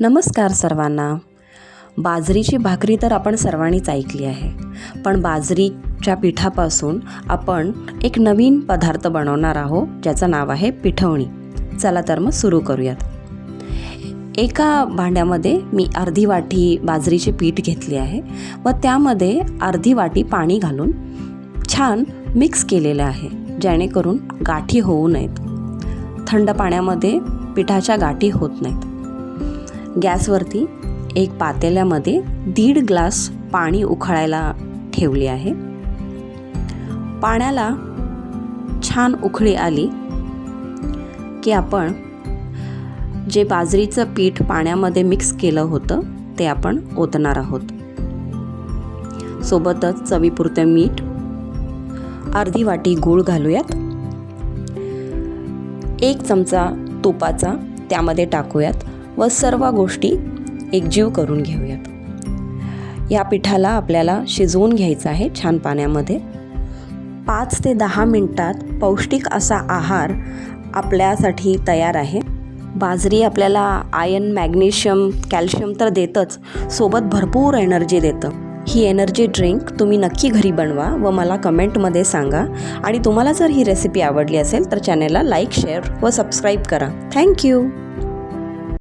नमस्कार सर्वांना. बाजरीची भाकरी तर आपण सर्वांनीच ऐकली आहे. पण बाजरीच्या पिठापासून आपण एक नवीन पदार्थ बनवणार आहोत ज्याचं नाव आहे पिठवणी. चला तर मग सुरू करूयात. एका भांड्यामध्ये मी अर्धी वाटी बाजरीचे पीठ घेतले आहे व त्यामध्ये अर्धी वाटी पाणी घालून छान मिक्स केलेलं आहे जेणेकरून गाठी होऊ नयेत. थंड पाण्यामध्ये पिठाच्या गाठी होत नाहीत. गॅसवरती एक पातेल्यामध्ये दीड ग्लास पाणी उखळायला ठेवले आहे. पाण्याला छान उखळी आली की आपण जे बाजरीचं पीठ पाण्यामध्ये मिक्स केलं होतं ते आपण ओतणार आहोत. सोबतच चवीपुरतं मीठ अर्धी वाटी गूळ घालूयात. एक चमचा तुपाचा त्यामध्ये टाकूयात. व सर्व गोष्टी एकजीव करून घेऊयात. या पिठाला आपल्याला शिजवून घ्यायचं आहे छान पाण्यामध्ये. पाच ते दहा मिनटात पौष्टिक असा आहार आपल्यासाठी तयार आहे. बाजरी आपल्याला आयन मॅग्नेशियम कॅल्शियम तर देतच सोबत भरपूर एनर्जी देतं. ही एनर्जी ड्रिंक तुम्ही नक्की घरी बनवा व मला कमेंटमध्ये सांगा. आणि तुम्हाला जर ही रेसिपी आवडली असेल तर चॅनेलला लाईक शेअर व सबस्क्राईब करा. Thank you!